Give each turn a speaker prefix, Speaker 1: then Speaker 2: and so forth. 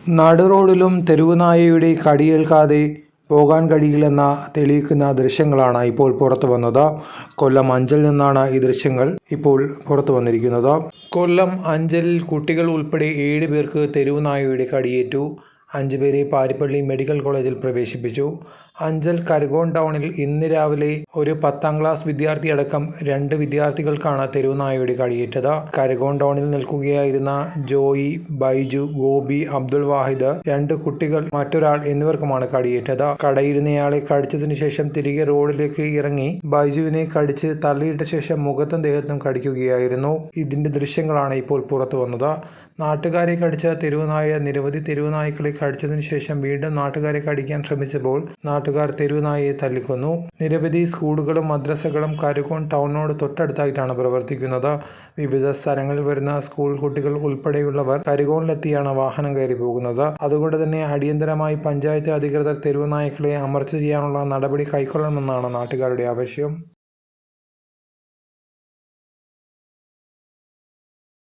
Speaker 1: നടു റോഡിലും തെരുവുനായയുടെ കടിയേൽക്കാതെ പോകാൻ കഴിയില്ലെന്ന തെളിയിക്കുന്ന ദൃശ്യങ്ങളാണ് ഇപ്പോൾ പുറത്തു വന്നത്. കൊല്ലം അഞ്ചൽ നിന്നാണ് ഈ ദൃശ്യങ്ങൾ ഇപ്പോൾ പുറത്തു വന്നിരിക്കുന്നത്. കൊല്ലം അഞ്ചലിൽ കുട്ടികൾ ഉൾപ്പെടെ ഏഴ് പേർക്ക് തെരുവുനായയുടെ കടിയേറ്റു. അഞ്ച് പേരെ പാരിപ്പള്ളി മെഡിക്കൽ കോളേജിൽ പ്രവേശിപ്പിച്ചു. അഞ്ചൽ കരകോൺ ടൗണിൽ ഇന്ന് രാവിലെ ഒരു പത്താം ക്ലാസ് വിദ്യാർത്ഥിയടക്കം രണ്ട് വിദ്യാർത്ഥികൾക്കാണ് തെരുവുനായയുടെ കടിയേറ്റത്. കരകോൺ ടൗണിൽ നിൽക്കുകയായിരുന്ന ജോയി ബൈജു ഗോപി അബ്ദുൾ വാഹിദ് രണ്ട് കുട്ടികൾ മറ്റൊരാൾ എന്നിവർക്കുമാണ് കടിയേറ്റത്. കടയിരുന്നയാളെ കടിച്ചതിനു ശേഷം തിരികെ റോഡിലേക്ക് ഇറങ്ങി ബൈജുവിനെ കടിച്ച് തള്ളിയിട്ട ശേഷം മുഖത്തും ദേഹത്തും കടിക്കുകയായിരുന്നു. ഇതിന്റെ ദൃശ്യങ്ങളാണ് ഇപ്പോൾ പുറത്തു വന്നത് നാട്ടുകാരെ കടിച്ച തെരുവുനായ നിരവധി തെരുവുനായ്ക്കളെ കടിച്ചതിനു ശേഷം വീണ്ടും നാട്ടുകാരെ കടിക്കാൻ ശ്രമിച്ചപ്പോൾ നാട്ടുകാർ തെരുവുനായയെ തല്ലിക്കൊന്നു. നിരവധി സ്കൂളുകളും മദ്രസകളും കരുകോൺ ടൗണിനോട് തൊട്ടടുത്തായിട്ടാണ് പ്രവർത്തിക്കുന്നത്. വിവിധ സ്ഥലങ്ങളിൽ വരുന്ന സ്കൂൾ കുട്ടികൾ ഉൾപ്പെടെയുള്ളവർ കരുകോണിലെത്തിയാണ് വാഹനം കയറി പോകുന്നത്. അതുകൊണ്ട് തന്നെ അടിയന്തരമായി പഞ്ചായത്ത് അധികൃതർ തെരുവുനായ്ക്കളെ അമർച്ച ചെയ്യാനുള്ള നടപടി കൈക്കൊള്ളണമെന്നാണ് നാട്ടുകാരുടെ ആവശ്യം.